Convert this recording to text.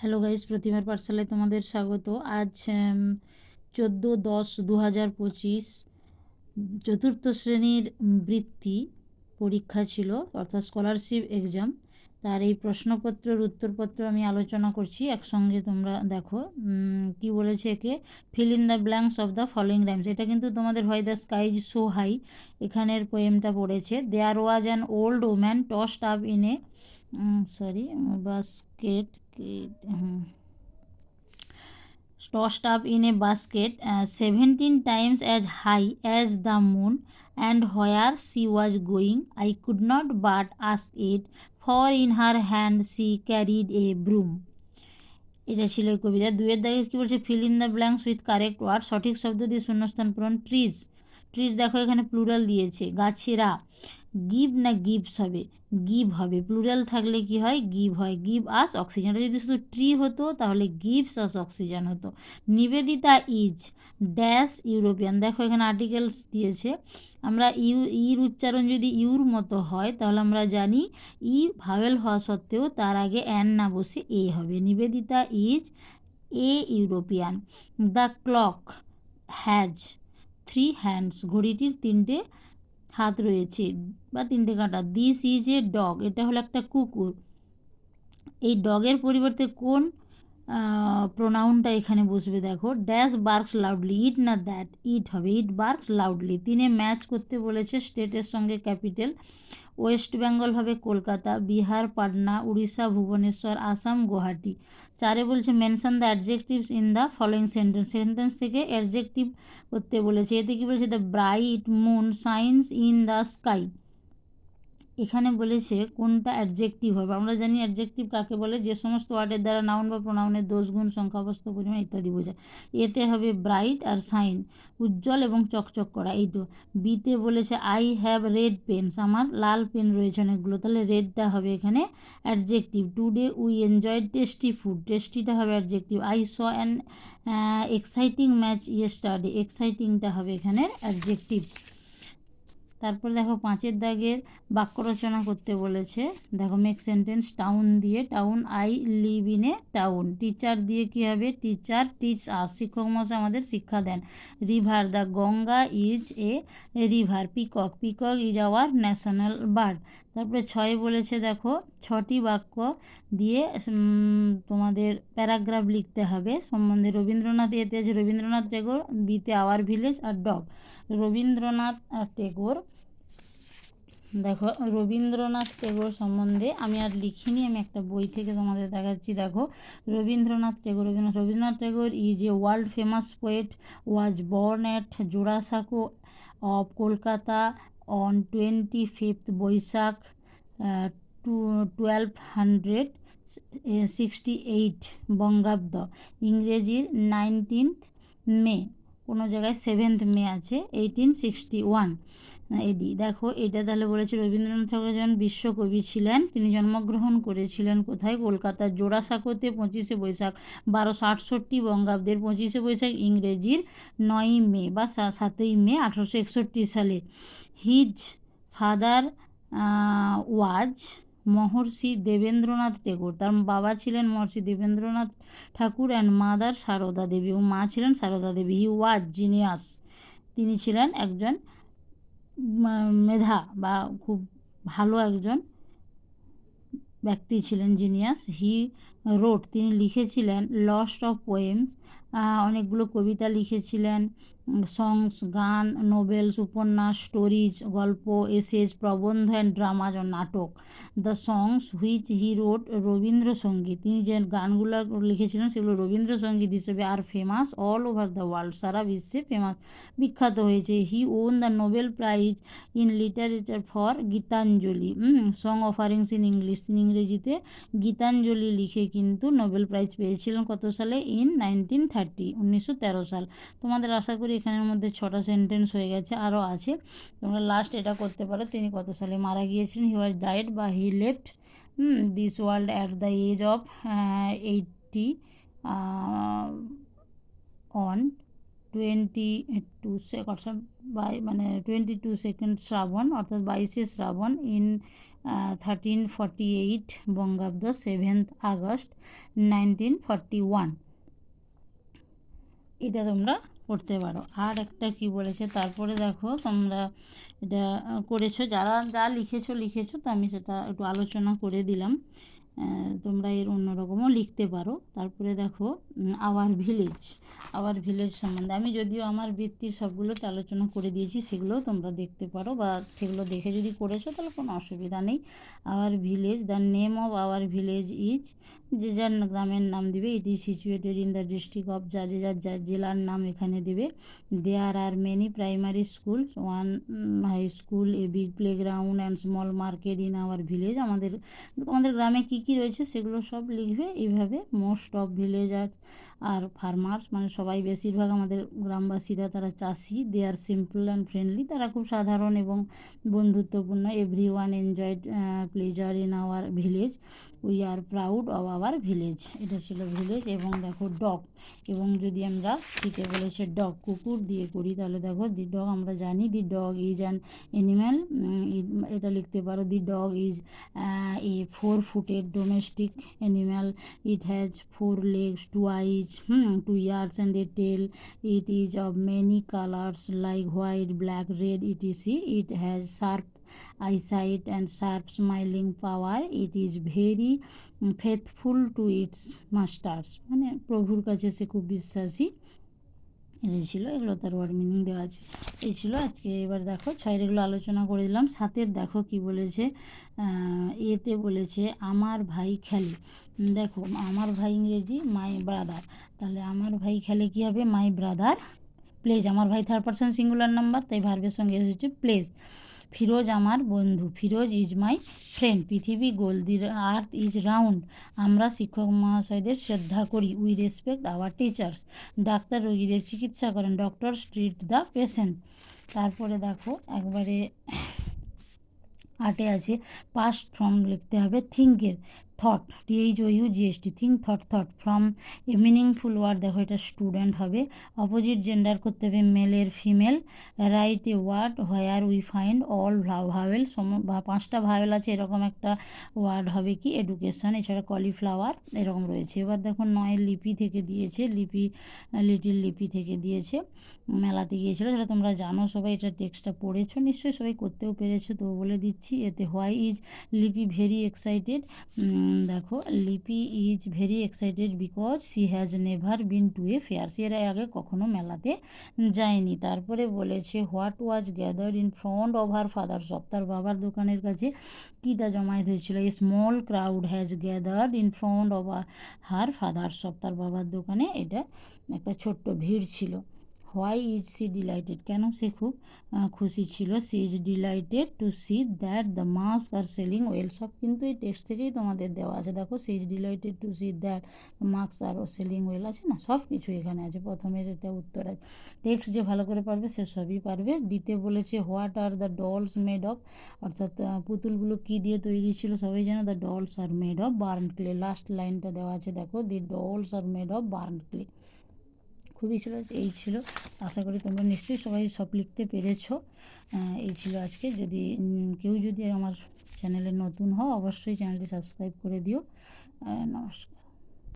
Hello guys প্রতিমার পাঠশালায় তোমাদের স্বাগত। আজ চোদ্দ দশ দু হাজার পঁচিশ, চতুর্থ শ্রেণির বৃত্তি পরীক্ষা ছিল, অর্থাৎ স্কলারশিপ এক্সাম তার এই প্রশ্নপত্রের উত্তরপত্র আমি আলোচনা করছি, একসঙ্গে তোমরা দেখো কি বলেছে একে? Fill in the blanks of the following rhymes এটা কিন্তু তোমাদের হয় দ্য স্কাইজ সো হাই এখানের পোয়েমটা পড়েছে there was an old woman tossed up in a sorry basket tossed up in a basket uh, 17 times as high as the moon and where she was going i could not but ask it for in her hand she carried a broom এটা ছিল কবিতা দুয়ের দাগে কী বলছে fill in the blanks with correct word সঠিক শব্দ দিয়ে শূন্যস্থান পূরণ ট্রিজ ট্রিজ দেখো এখানে প্লুরাল দিয়েছে গাছেরা গিভ না গিভস হবে? গিভ হবে। প্লুরাল থাকলে কি হয়? গিভ হয়। গিভ আস অক্সিজেন যদি শুধু ট্রি হতো, তাহলে গিভস আস অক্সিজেন হতো। নিবেদিতা ইজ ড্যাশ ইউরোপিয়ান দেখো এখানে আর্টিকেলস দিয়েছে। আমরা ইউ, ইর উচ্চারণ যদি ইউর মতো হয়, তাহলে আমরা জানি ই ভাওয়েল হওয়া সত্ত্বেও তার আগে অ্যান না বসে এ হবে। Nivedita is a European the clock has three hands ঘড়িটির তিনটে হাত রয়েছে বা তিনটে কাঁটা। দিস ইজ এ ডগ এটা হলো একটা কুকুর। এই ডগের পরিবর্তে কোন প্রোনাউনটা এখানে বসবে, দেখো ড্যাশ বার্কস লাউডলি ইট না দ্যাট ইট হবে। ইট বার্কস লাউডলি তিনে ম্যাচ করতে বলেছে স্টেটের সঙ্গে ক্যাপিটাল ওয়েস্ট বেঙ্গল হবে কলকাতা। বিহার পাটনা উড়িষ্যা ভুবনেশ্বর আসাম গুয়াহাটি চারে বলছে mention the adjectives in the following sentence sentence থেকে অ্যাডজেক্টিভ করতে বলেছে। এতে কী বলেছে? The bright moon shines in the sky এখানে বলেছে কোনটা অ্যাডজেক্টিভ হবে। আমরা জানি অ্যাডজেক্টিভ কাকে বলে? যে সমস্ত ওয়ার্ডের দ্বারা নাউন বা প্রোনাউনের দোষ, গুণ সংখ্যাবস্ত পরিমাণ ইত্যাদি বোঝায়। এতে হবে ব্রাইট আর সাইন উজ্জ্বল এবং চকচক করা। এইটো বিতে বলেছে আই হ্যাভ রেড পেনস আমার লাল পেন রয়েছে অনেকগুলো। তাহলে রেডটা হবে এখানে adjective today we enjoy tasty food টেস্টিটা হবে adjective I saw an exciting match ইয়ে ইয়েস্টারডে এক্সাইটিংটা হবে এখানে অ্যাডজেক্টিভ তারপর দেখো পাঁচের দাগের বাক্য রচনা করতে বলেছে। দেখো মেক সেন্টেন্স টাউন দিয়ে town I live in a town teacher দিয়ে কী হবে? টিচার টিচ আস শিক্ষক মশাই আমাদের শিক্ষা দেন। River the Ganga is a river peacock peacock is our national bird তারপরে ছয় বলেছে দেখো, ছটি বাক্য দিয়ে তোমাদের প্যারাগ্রাফ লিখতে হবে। সম্বন্ধে রবীন্দ্রনাথ এতে আছে, রবীন্দ্রনাথ টেগোর, বিতে আওয়ার ভিলেজ আর ডগ। রবীন্দ্রনাথ আর টেগোর, দেখো, রবীন্দ্রনাথ টেগোর সম্বন্ধে আমি আর লিখিনি, আমি একটা বই থেকে তোমাদের দেখাচ্ছি। দেখো, Rabindranath Tagore Rabindranath Rabindranath Tagore is a world famous poet was born at Jorasanko of Kolkata on twenty fifth Baishakh to twelve hundred sixty eight Bangabda. ইংরেজির নাইনটিন্থ মে, কোনো জায়গায় সেভেন্থ মে আছে এইটিন সিক্সটি ওয়ান এডি। দেখো, এটা তাহলে বলেছে রবীন্দ্রনাথ ঠাকুর একজন বিশ্বকবি ছিলেন, তিনি জন্মগ্রহণ করেছিলেন কোথায়? কলকাতার জোড়াসাঁকোতে, পঁচিশে বৈশাখ, বারোশো আটষট্টি বঙ্গাব্দের পঁচিশে বৈশাখ, ইংরেজির নয়ই মে বা সাতই মে আঠারোশো একষট্টি সালে। His father was Maharshi Debendranath Tagore. তার বাবা ছিলেন মহর্ষি দেবেন্দ্রনাথ ঠাকুর অ্যান্ড মাদার সারদা দেবী ও মা ছিলেন সারদা দেবী। হি ওয়াজ জিনিয়াস তিনি ছিলেন একজন মেধা বা খুব ভালো একজন ব্যক্তি ছিলেন জিনিয়াস। হি রোড তিনি লিখেছিলেন লস্ট অফ পোয়েমস অনেকগুলো কবিতা লিখেছিলেন। সংস গান নোবেলস উপন্যাস স্টোরিজ গল্প এসেজ প্রবন্ধ অ্যান্ড ড্রামাজ ও নাটক। The songs which he wrote Rabindrasangeet. তিনি যে গানগুলো লিখেছিলেন, সেগুলো রবীন্দ্রসঙ্গীত হিসেবে are famous all over the world সারা বিশ্বে ফেমাস বিখ্যাত হয়েছে। He won the Nobel prize in literature for Gitanjali. Song offerings in English তিনি ইংরেজিতে গীতাঞ্জলি লিখে কিন্তু নোবেল প্রাইজ পেয়েছিলেন কত সালে? ইন নাইনটিন থার্টি উনিশশো তেরো সাল। তোমাদের আশা করি এখানের মধ্যে ছটা সেন্টেন্স হয়ে গেছে, আরও আছে। তোমরা লাস্ট এটা করতে পারো, তিনি কত সালে মারা গিয়েছিলেন? হি ওয়াজ ডায়েড বা he left this world at the age of eighty on twenty two অর্থাৎ বাই মানে টোয়েন্টি টু সেকেন্ড শ্রাবণ, অর্থাৎ বাইশে Shraban in thirteen forty eight Bangabda seventh August nineteen forty one এটা তোমরা করতে পারো। আর একটা কি বলেছে? তারপরে দেখো তোমরা এটা করেছ। যারা যা লিখেছো লিখেছো, তো আমি সেটা একটু আলোচনা করে দিলাম। তোমরা এর অন্যরকমও লিখতে পারো। তারপরে দেখো আওয়ার ভিলেজ আওয়ার ভিলেজ সম্বন্ধে আমি যদিও আমার বৃত্তির সবগুলোতে আলোচনা করে দিয়েছি, সেগুলোও তোমরা দেখতে পারো বা সেগুলো দেখে যদি করেছ, তাহলে কোনো অসুবিধা নেই। Our village the name of our village is যে যার গ্রামের নাম দিবে it is situated in the district of যা যে যার জেলার নাম এখানে দেবে। There are many primary school one high school a big play ground and small market in our village আমাদের আমাদের গ্রামে কী কী রয়েছে সেগুলো সব লিখবে। এইভাবে most of villager are farmers মানে সবাই বেশিরভাগ আমাদের গ্রামবাসীরা তারা চাষি। They are simple and friendly তারা খুব সাধারণ এবং বন্ধুত্বপূর্ণ। Every one enjoyed pleasure in our village we are proud of our village এটা ছিল ভিলেজ এবং দেখো ডগ এবং যদি আমরা শিখে বলেছে ডগ কুকুর দিয়ে করি, তাহলে দেখো দি ডগ আমরা জানি the dog is an animal এটা লিখতে পারো the dog is a four ফুটের domestic animal it has four legs two eyes two ears and a tail it is of many colours like white black red it etc it has sharp eyesight and sharp smiling power, it is very faithful to its masters. মানে প্রভুর কাছে সে খুব বিশ্বাসী। এটা ছিল, এগুলো তার word meaning দেওয়া আছে। এই ছিল আজকে, এবার দেখো, ছয়ের এগুলো আলোচনা করে দিলাম। সাতের দেখো কি বলেছে এতে বলেছে, আমার ভাই খেলে। দেখো, আমার ভাই ইংরেজি মাই ব্রাদার তাহলে আমার ভাই খেলে কি হবে? মাই ব্রাদার প্লেজ আমার ভাই থার্ড পার্সন সিঙ্গুলার নাম্বার তাই ভার্বের সঙ্গে এসেছে প্লেজ ফিরোজ আমার বন্ধু। ফিরোজ ইজ মাই ফ্রেন্ড পৃথিবী গোল দি আর্থ ইজ রাউন্ড আমরা শিক্ষক মহাশয়দের শ্রদ্ধা করি। We respect our teachers doctor রোগীদের চিকিৎসা করেন। ডক্টর স্ট্রিট দ্য পেশেন্ট তারপরে দেখো, একবারে আটে আছে। পাস্ট ফর্ম লিখতে হবে থিঙ্কের thought TH O U GST think thought thought from a meaningful word দেখো এটা স্টুডেন্ট হবে। অপোজিট জেন্ডার করতে হবে মেলের female write a word where we find all vowel some পাঁচটা ভাওয়েল আছে, এরকম একটা ওয়ার্ড হবে কি এডুকেশন এছাড়া কলিফ্লাওয়ার এরকম রয়েছে। এবার দেখো নয় লিপি থেকে দিয়েছে, লিপি লিটিল লিপি থেকে দিয়েছে, মেলাতে গিয়েছিল, সেটা তোমরা জানো, সবাই এটা টেক্সটটা পড়েছো, নিশ্চয়ই সবাই করতেও পেরেছ, তো বলে দিচ্ছি, এতে why is Lipi very excited দেখো, Lipi is very excited because she has never been to a fair she এর আগে কখনো মেলাতে যায়নি। তারপরে বলেছে what was gathered in front of her father shop তার বাবার দোকানের কাছে কীটা জমায়েত হয়েছিল? A small crowd has gathered in front of her father shop তার বাবার দোকানে এটা একটা ছোট্ট ভিড় ছিল। হোয়াই ইজ সি ডিলাইটেড কেন সে খুব খুশি ছিল? She is delighted to see that the mask are selling well সব কিন্তু এই টেক্সট থেকেই তোমাদের দেওয়া আছে। দেখো she is delighted to see that mask are selling well আছে না? সব কিছু এখানে আছে। প্রথমের এটা উত্তর আছে। টেক্সট যে ভালো করে পারবে, সে সবই পারবে। দিতে বলেছে what are the dolls made of অর্থাৎ পুতুলগুলো কী দিয়ে তৈরি ছিল? সবাই জানো the dolls are made of burn clay last লাইনটা দেওয়া আছে। দেখো the dolls are made of burn clay খুবই ছিল, এই ছিল। আশা করি তোমরা নিশ্চয়ই সবাই সব লিখতে পেরেছ। এই ছিল আজকে। যদি কেউ যদি আমার চ্যানেলে নতুন হও, অবশ্যই চ্যানেলটি সাবস্ক্রাইব করে দিও। নমস্কার।